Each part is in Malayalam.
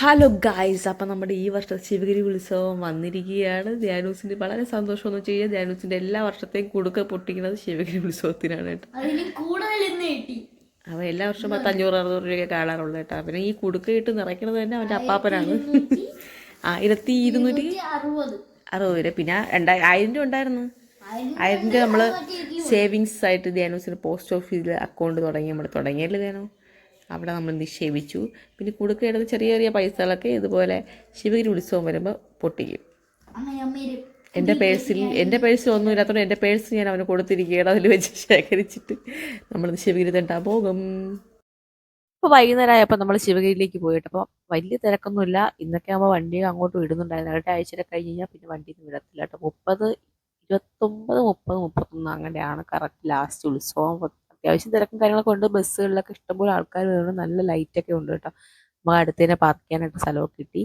ഹലോ ഗായ്സ് അപ്പം നമ്മുടെ ഈ വർഷത്തെ ശിവഗിരി ഉത്സവം വന്നിരിക്കുകയാണ്. ധ്യാനൂസിന്റെ വളരെ സന്തോഷമെന്ന് വെച്ച് കഴിഞ്ഞാൽ ധ്യാനൂസിന്റെ എല്ലാ വർഷത്തെയും കുടുക്ക പൊട്ടിക്കുന്നത് ശിവഗിരി ഉത്സവത്തിനാണ് കേട്ടോ. അവൻ എല്ലാ വർഷവും പത്ത് അഞ്ഞൂറ് അറുന്നൂറ് രൂപയൊക്കെ കാണാറുള്ളൂ കേട്ടോ. പിന്നെ ഈ കുടുക്ക ഇട്ട് നിറയ്ക്കുന്നത് തന്നെ അവന്റെ അപ്പാപ്പനാണ്. ആയിരത്തി ഇരുന്നൂറ്റി അറുപത്. രൂപ. പിന്നെ രണ്ടായി ആയിരം രൂപ ഉണ്ടായിരുന്നു. ആയിരം ആയിരം രൂപ നമ്മൾ സേവിങ്സ് ആയിട്ട് ധ്യാനൂസിന് പോസ്റ്റ് ഓഫീസിൽ അക്കൗണ്ട് തുടങ്ങി. നമ്മൾ തുടങ്ങിയല്ലേ ധ്യാനോ അവിടെ നമ്മൾ നിക്ഷേപിച്ചു. പിന്നെ കൊടുക്കേണ്ടത് ചെറിയ ചെറിയ പൈസകളൊക്കെ ഇതുപോലെ ശിവഗിരി ഉത്സവം വരുമ്പോൾ പൊട്ടിക്കും. എന്റെ പേഴ്സിൽ എന്റെ പേഴ്സിൽ ഒന്നും ഇല്ലാത്തതുകൊണ്ട് എന്റെ പേഴ്സ് ഞാൻ അവന് കൊടുത്തിരിക്കുകയാണ് അതിൽ വെച്ച് ശേഖരിച്ചിട്ട്. നമ്മൾ ശിവഗിരി തണ്ടാ പോകും. ഇപ്പോൾ വൈകുന്നേരം ആയപ്പോൾ നമ്മൾ ശിവഗിരിയിലേക്ക് പോയിട്ട് അപ്പോൾ വലിയ തിരക്കൊന്നുമില്ല. ഇന്നൊക്കെ ആകുമ്പോൾ വണ്ടി അങ്ങോട്ട് ഇടുന്നുണ്ടായിരുന്നു. രണ്ട് ആഴ്ച കഴിഞ്ഞ് കഴിഞ്ഞാൽ പിന്നെ വണ്ടി ഒന്നും വിടത്തില്ല കേട്ടോ. മുപ്പത് ഇരുപത്തൊമ്പത് മുപ്പത് മുപ്പത്തൊന്ന് അങ്ങനെയാണ് കറക്റ്റ് ലാസ്റ്റ് ഉത്സവം. അത്യാവശ്യം തിരക്കും കാര്യങ്ങളൊക്കെ ഉണ്ട്. ബസ്സുകളിലൊക്കെ ഇഷ്ടംപോലെ ആൾക്കാർ വരുന്നുണ്ട്. നല്ല ലൈറ്റ് ഒക്കെ ഉണ്ട് കേട്ടോ. നമുക്ക് അടുത്ത് തന്നെ പാർക്ക് ചെയ്യാനായിട്ട് സ്ഥലമൊക്കെ കിട്ടി.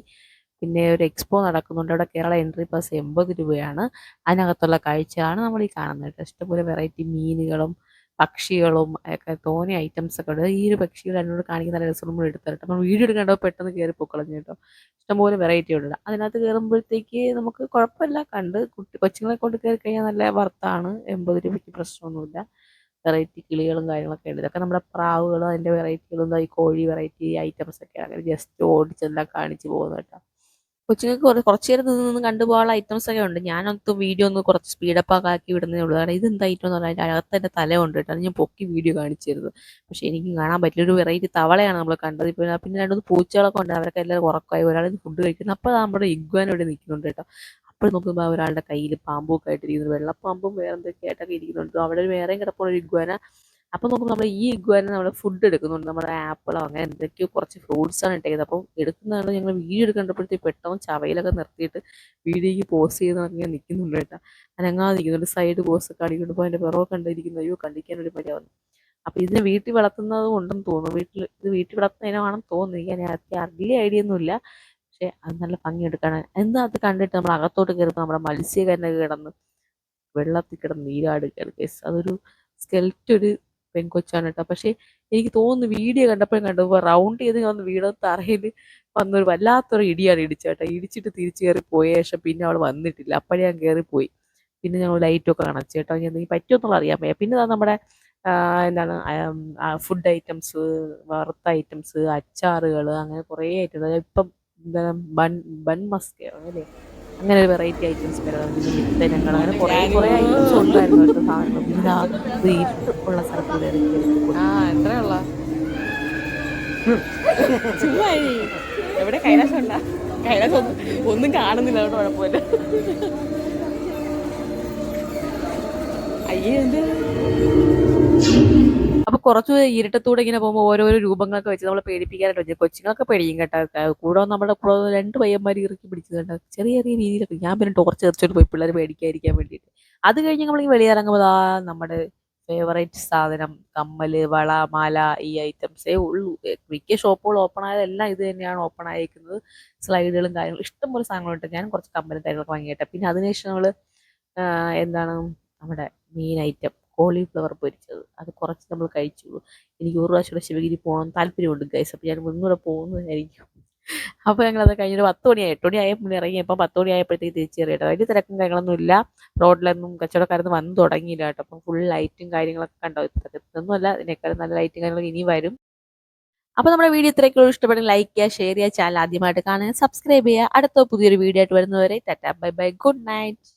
പിന്നെ ഒരു എക്സ്പോ നടക്കുന്നുണ്ട്. അവിടെ കേരള എൻട്രി പാസ് എൺപത് രൂപയാണ്. അതിനകത്തുള്ള കാഴ്ചയാണ് നമ്മൾ ഈ കാണുന്നത് കേട്ടോ. ഇഷ്ടംപോലെ വെറൈറ്റി മീനുകളും പക്ഷികളും ഒക്കെ തോന്നിയ ഐറ്റംസ് ഒക്കെ ഉണ്ട്. ഈ ഒരു പക്ഷികൾ എന്നോട് കാണിക്കുന്ന നല്ല രസം നമ്മൾ എടുത്തിട്ട് നമ്മൾ വീഡിയോ എടുക്കേണ്ടോ പെട്ടെന്ന് കയറി പൊക്കളഞ്ഞു കേട്ടോ. ഇഷ്ടംപോലെ വെറൈറ്റി ഉണ്ട്. അതിനകത്ത് കയറുമ്പോഴത്തേക്ക് നമുക്ക് കുഴപ്പമില്ല. കണ്ട് കുട്ടി കൊച്ചുങ്ങളെ കൊണ്ട് കയറി കഴിഞ്ഞാൽ നല്ല വർത്താണ് എൺപത് രൂപയ്ക്ക് പ്രശ്നമൊന്നുമില്ല. വെറൈറ്റി കിളികളും കാര്യങ്ങളൊക്കെ ഉണ്ട്. ഇതൊക്കെ നമ്മുടെ പ്രാവുകളും അതിന്റെ വെറൈറ്റികളും ഈ കോഴി വെറൈറ്റി ഐറ്റംസ് ഒക്കെ അങ്ങനെ ജസ്റ്റ് ഓടിച്ചെല്ലാം കാണിച്ചു പോകുന്നു കേട്ടോ. കൊച്ചുങ്ങൾക്ക് കുറച്ച് നേരം നിന്ന് കണ്ടുപോകാനുള്ള ഐറ്റംസ് ഒക്കെ ഉണ്ട്. ഞാനൊന്ന് വീഡിയോ ഒന്ന് കുറച്ച് സ്പീഡപ്പ് ആക്കി വിടുന്നേ ഉള്ളൂ. കാരണം ഇത് എന്താ ഐറ്റം എന്ന് പറഞ്ഞാൽ അകത്ത് എന്റെ തല ഉണ്ട് കേട്ടോ. ഞാൻ പൊക്കി വീഡിയോ കാണിച്ചിരുന്നു. പക്ഷേ എനിക്ക് കാണാൻ പറ്റില്ല. ഒരു വെറൈറ്റി തവളയാണ് നമ്മൾ കണ്ടത്. ഇപ്പോൾ പിന്നെ രണ്ടു പൂച്ചകളൊക്കെ ഉണ്ട്. അവരൊക്കെ എല്ലാവരും ഉറക്കമായി. ഒരാൾ ഫുഡ് കഴിക്കുന്നു. അപ്പോൾ നമ്മുടെ ഇഗ്വാൻ ഇവിടെ നിൽക്കുന്നുണ്ട് കേട്ടോ. അപ്പോൾ നോക്കുമ്പോൾ ഒരാളുടെ കയ്യിൽ പാമ്പൊക്കെ ആയിട്ടിരിക്കുന്നു. വെള്ളപ്പാമ്പും വേറെ എന്തൊക്കെ ആയിട്ടൊക്കെ ഇരിക്കുന്നുണ്ട്. അവിടെ വേറെയും കിടപ്പുള്ള ഒരു ഇഗ്വാന. അപ്പോൾ നോക്കുമ്പോൾ നമ്മൾ ഈ ഇഗ്വാന നമ്മൾ ഫുഡ് എടുക്കുന്നുണ്ട്. നമ്മുടെ ആപ്പിളോ അങ്ങനെ എന്തൊക്കെയോ കുറച്ച് ഫ്രൂട്ട്സ് ആണ് ഇട്ടേക്കുന്നത്. അപ്പോൾ എടുക്കുന്നതാണ് ഞങ്ങൾ വീഡിയോ എടുക്കേണ്ടപ്പോഴത്തേക്ക് പെട്ടെന്ന് ചവയിലൊക്കെ നിർത്തിയിട്ട് വീഡിയോയ്ക്ക് പോസ് ചെയ്തൊക്കെ നിൽക്കുന്നുണ്ട് കേട്ടോ. അനങ്ങാതെ നിൽക്കുന്നുണ്ട് സൈഡ് പോസ് ഒക്കെ അടിക്കുമ്പോൾ അതിന്റെ പിറവെ കണ്ടിരിക്കുന്നു. അയ്യോ ഒരു വന്നു അപ്പോൾ ഇതിനെ വീട്ടിൽ വളർത്തുന്നത് ഉണ്ടെന്ന് തോന്നുന്നു. വീട്ടിൽ ഇത് വീട്ടിൽ വളർത്തുന്നതിനാണെന്ന് തോന്നുന്നു. എനിക്ക് അതിനകത്ത് വലിയ ഐഡിയ ഒന്നുമില്ല. പക്ഷേ അത് നല്ല ഭംഗിയെടുക്കാണ് എന്താ അത് കണ്ടിട്ട് നമ്മൾ അകത്തോട്ട് കയറുമ്പോൾ നമ്മുടെ മത്സ്യകന്നെ കിടന്ന് വെള്ളത്തിൽ കിടന്ന് നീരാട് കേസ് അതൊരു സ്കെൽറ്റ് ഒരു പെൺകൊച്ചാണ് കേട്ടോ. പക്ഷേ എനിക്ക് തോന്നുന്നു വീഡിയോ കണ്ടപ്പോഴും കണ്ടപ്പോൾ റൗണ്ട് ചെയ്ത് വന്ന് വീട് തറയിൽ വന്നൊരു വല്ലാത്തൊരു ഇടിയാണ് ഇടിച്ചേട്ടാ ഇടിച്ചിട്ട് തിരിച്ചു കയറി പോയ ശേഷം പിന്നെ അവൾ വന്നിട്ടില്ല. അപ്പോഴേ ഞാൻ കയറിപ്പോയി പിന്നെ ഞങ്ങൾ ലൈറ്റൊക്കെ അണച്ചു കേട്ടോ. ഇനി എന്തെങ്കിലും പറ്റുമെന്നുള്ള അറിയാൻ പയ്യ പിന്നെ നമ്മുടെ എന്താണ് ഫുഡ് ഐറ്റംസ് വറുത്ത ഐറ്റംസ് അച്ചാറുകൾ അങ്ങനെ കുറേ ഐറ്റംസ് ഇപ്പം എന്താണ് ബൺ ബൺ മസ്കയോ അല്ലേ? അങ്ങനെ ഒരു വെറൈറ്റി ഐറ്റംസ് വിത്തനങ്ങൾ അങ്ങനെ കുറേ കുറേ ഐറ്റംസ് ഉണ്ടായിരുന്നു കേട്ടോ സാധനങ്ങൾ പിന്നെ ദാ ഉള്ള ഇരുട്ടുള്ള സ്ഥലത്ത് കയറി ആ എത്രയുള്ള എവിടെ കൈലാസം ഉണ്ടാ? കൈലാസം ഒന്നും ഒന്നും കാണുന്നില്ല അവിടെ കുഴപ്പമില്ല. അയ്യേ എന്ത്? അപ്പൊ കുറച്ച് ഇരുട്ടത്തൂടെ ഇങ്ങനെ പോകുമ്പോൾ ഓരോരോ രൂപങ്ങളൊക്കെ വെച്ച് നമ്മൾ പേടിപ്പിക്കാനായിട്ട് വെച്ചു. കൊച്ചുങ്ങളൊക്കെ പേടിയും കേട്ടോ. കൂടെ നമ്മുടെ രണ്ട് പയ്യന്മാർ ഇറക്കി പിടിച്ചത് ചെറിയ ചെറിയ രീതിയിലൊക്കെ. ഞാൻ പിന്നെ ടോർച്ച് എറിച്ചോട്ട് പോയി പിള്ളേർ പേടിക്കാതിരിക്കാൻ വേണ്ടിയിട്ട്. അത് കഴിഞ്ഞ് നമ്മൾ ഈ വെളിയിറങ്ങുമ്പോൾ ആ നമ്മുടെ ഫേവറേറ്റ് സാധനം കമ്മൽ വള മാല ഈ ഐറ്റംസേ ഉള്ളൂ. മിക്ക ഷോപ്പുകൾ ഓപ്പൺ ആയതെല്ലാം ഇത് തന്നെയാണ് ഓപ്പൺ ആയിരിക്കുന്നത് സ്ലൈഡുകളും കാര്യങ്ങളും ഇഷ്ടംപോലെ സാധനങ്ങളുണ്ട് ഞാൻ കുറച്ച് കമ്മലും കാര്യങ്ങളൊക്കെ വാങ്ങിയിട്ടെ. പിന്നെ അതിനുശേഷം നമ്മൾ എന്താണ് നമ്മുടെ മെയിൻ ഐറ്റം കോളിഫ്ലവർ പൊരിച്ചത്. അത് കുറച്ച് നമ്മൾ കഴിച്ചു എനിക്ക് ഒരു പ്രാവശ്യം കൂടെ ശിവഗിരി പോകണം താല്പര്യമുണ്ട് ഗൈസ് അപ്പോൾ ഞാൻ ഒന്നുകൂടെ പോകുന്നതായിരിക്കും. അപ്പോൾ ഞങ്ങളത് കഴിഞ്ഞൊരു പത്ത് മണിയായി എട്ട് മണി ആയപ്പോൾ ഇറങ്ങി. അപ്പോൾ പത്ത് മണി ആയപ്പോഴത്തേക്ക് തിരിച്ചു കയറിയിട്ട്. വലിയ തിരക്കും കാര്യങ്ങളൊന്നും ഇല്ല. റോഡിലൊന്നും കച്ചവടക്കാരൊന്നും വന്ന് തുടങ്ങിയില്ല കേട്ടോ. അപ്പം ഫുൾ ലൈറ്റും കാര്യങ്ങളൊക്കെ കണ്ടോ? ഇതൊന്നുമല്ല ഇതിനേക്കാളും നല്ല ലൈറ്റും കാര്യങ്ങളൊക്കെ ഇനി വരും. അപ്പോൾ നമ്മുടെ വീഡിയോ ഇത്രയൊക്കെ ഇഷ്ടപ്പെടുന്ന ലൈക്ക് ചെയ്യുക ഷെയർ ചെയ്യുക. ചാനൽ ആദ്യമായിട്ട് കാണുക സബ്സ്ക്രൈബ് ചെയ്യുക. അടുത്ത പുതിയൊരു വീഡിയോ ആയിട്ട് വരുന്നവരെ tata bye bye. Good night.